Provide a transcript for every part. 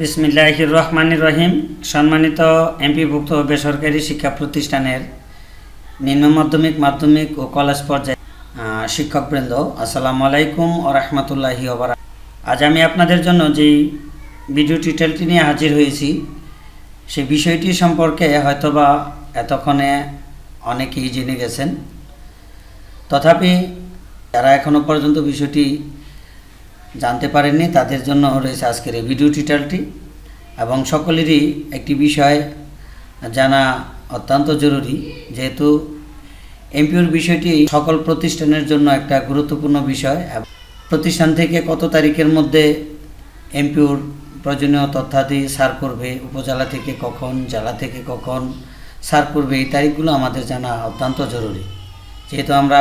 বিসমিল্লাহ রহমান রহিম সম্মানিত এমপিভুক্ত বেসরকারি শিক্ষা প্রতিষ্ঠানের নিম্ন মাধ্যমিক মাধ্যমিক ও কলেজ পর্যায়ে শিক্ষকবৃন্দ, আসসালামু আলাইকুম ও রহমতুল্লাহি আজ আমি আপনাদের জন্য যেই ভিডিও টিটেলটি নিয়ে হাজির হয়েছি সেই বিষয়টি সম্পর্কে হয়তোবা এতক্ষণে অনেকেই জেনে গেছেন। তথাপি যারা এখনও পর্যন্ত বিষয়টি জানতে পারেননি, তাদের জন্য রয়েছে আজকের এই ভিডিও টিউটালটি এবং সকলেরই একটি বিষয় জানা অত্যন্ত জরুরি, যেহেতু এমপিওর বিষয়টি সকল প্রতিষ্ঠানের জন্য একটা গুরুত্বপূর্ণ বিষয়। প্রতিষ্ঠান থেকে কত তারিখের মধ্যে এমপিওর প্রয়োজনীয় তথ্যাদি সার করবে, উপজেলা থেকে কখন, জেলা থেকে কখন সার করবে, এই তারিখগুলো আমাদের জানা অত্যন্ত জরুরি। যেহেতু আমরা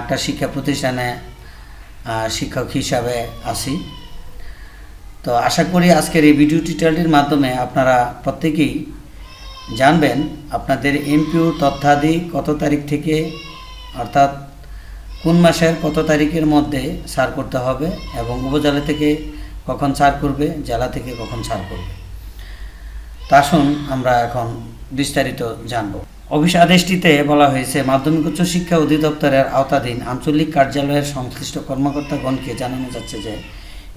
একটা শিক্ষা প্রতিষ্ঠানে শিক্ষক হিসাবে আছি। তো আশা করি আজকের এই ভিডিও টিউটোরিয়ালটির মাধ্যমে আপনারা প্রত্যেকেই জানবেন আপনাদের এমপিউ তথ্যাদি কত তারিখ থেকে, অর্থাৎ কোন মাসের কত তারিখের মধ্যে সার করতে হবে এবং উপজেলা থেকে কখন সার করবে, জেলা থেকে কখন সার করবে। তা আসুন আমরা এখন বিস্তারিত জানব। অফিস আদেশটিতে বলা হয়েছে, মাধ্যমিক উচ্চ শিক্ষা অধিদপ্তরের আওতাধীন আঞ্চলিক কার্যালয়ের সংশ্লিষ্ট কর্মকর্তাগণকে জানানো যাচ্ছে যে,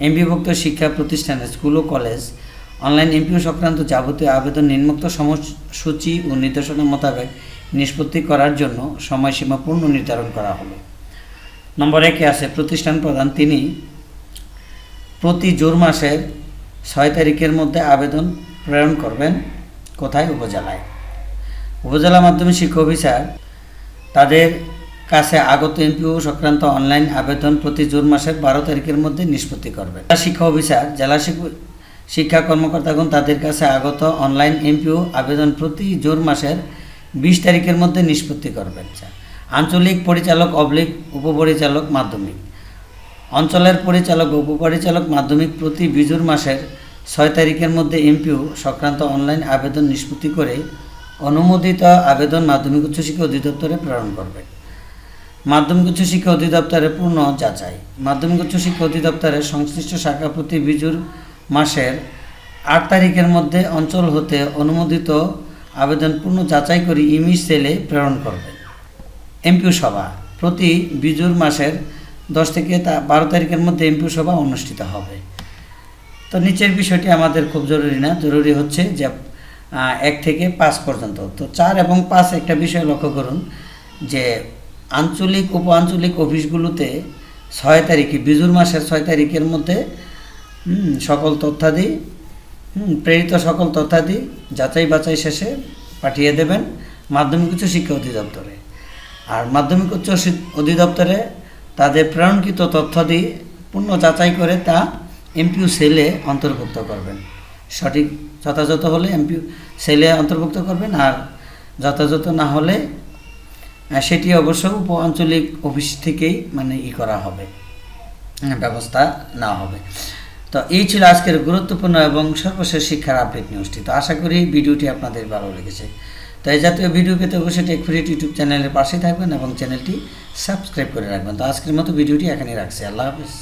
এমবিভুক্ত শিক্ষা প্রতিষ্ঠানে স্কুল ও কলেজ, অনলাইন এমপিও সংক্রান্ত যাবতীয় আবেদন নিম্নোক্ত সময়সূচি ও নির্দেশনা মোতাবেক নিষ্পত্তি করার জন্য সময়সীমা পূর্ণ নির্ধারণ করা হলো। নম্বর একে আছে, প্রতিষ্ঠান প্রধান তিনি প্রতি জুন মাসের ছয় তারিখের মধ্যে আবেদন প্রেরণ করবেন কোথায়? উপজেলায়। উপজেলা মাধ্যমিক শিক্ষা অফিসার। তাদের কাছে আগত এমপিও সংক্রান্ত অনলাইন আবেদন প্রতি জুন মাসের বারো তারিখের মধ্যে নিষ্পত্তি করবেন জেলা শিক্ষা অফিসার, জেলা শিক্ষা কর্মকর্তাগণ তাদের কাছে আগত অনলাইন এমপিও আবেদন প্রতি জুন মাসের বিশ তারিখের মধ্যে নিষ্পত্তি করবেন আঞ্চলিক পরিচালক অবলিক উপপরিচালক মাধ্যমিক। অঞ্চলের পরিচালক উপপরিচালক মাধ্যমিক প্রতি বিজুর মাসের ছয় তারিখের মধ্যে এমপিও সংক্রান্ত অনলাইন আবেদন নিষ্পত্তি করে অনুমোদিত আবেদন মাধ্যমিক উচ্চশিক্ষা অধিদপ্তরে প্রেরণ করবে। মাধ্যমিক উচ্চশিক্ষা অধিদপ্তরে পূর্ণ যাচাই। মাধ্যমিক উচ্চশিক্ষা অধিদপ্তরের সংশ্লিষ্ট শাখা প্রতি বিজুর মাসের আট তারিখের মধ্যে অঞ্চল হতে অনুমোদিত আবেদন পূর্ণ যাচাই করে ইমি সেলে প্রেরণ করবে। এমপিও সভা। প্রতি বিজুর মাসের দশ থেকে তা বারো তারিখের মধ্যে এমপিও সভা অনুষ্ঠিত হবে। তো নিচের বিষয়টি আমাদের খুব জরুরি না। জরুরি হচ্ছে যে এক থেকে পাঁচ পর্যন্ত। তো চার এবং পাঁচ একটা বিষয় লক্ষ্য করুন যে আঞ্চলিক উপ আঞ্চলিক অফিসগুলোতে ছয় তারিখে, বিজুর মাসের ছয় তারিখের মধ্যে সকল তথ্যাদি প্রেরিত সকল তথ্যাদি যাচাই বাছাই শেষে পাঠিয়ে দেবেন মাধ্যমিক উচ্চ শিক্ষা অধিদপ্তরে। আর মাধ্যমিক উচ্চ অধিদপ্তরে তাদের প্রেরণকৃত তথ্যাদি পূর্ণ যাচাই করে তা এমপিউ সেলে অন্তর্ভুক্ত করবেন। সঠিক যথাযথ হলে এমপি সেলে অন্তর্ভুক্ত করবেন আর যথাযথ না হলে সেটি অবশ্য উপ আঞ্চলিক অফিস থেকেই মানে ই করা হবে ব্যবস্থা নেওয়া হবে। তো এই ছিল আজকের গুরুত্বপূর্ণ এবং সর্বশেষ শিক্ষার আপডেট নিউজটি। তো আশা করি ভিডিওটি আপনাদের ভালো লেগেছে। তো এই জাতীয় ভিডিও পেতে অবশ্যই টেকফ্রিট ইউটিউব চ্যানেলের পাশে থাকবেন এবং চ্যানেলটি সাবস্ক্রাইব করে রাখবেন। তো আজকের মতো ভিডিওটি এখানেই রাখছি। আল্লাহ হাফিজ।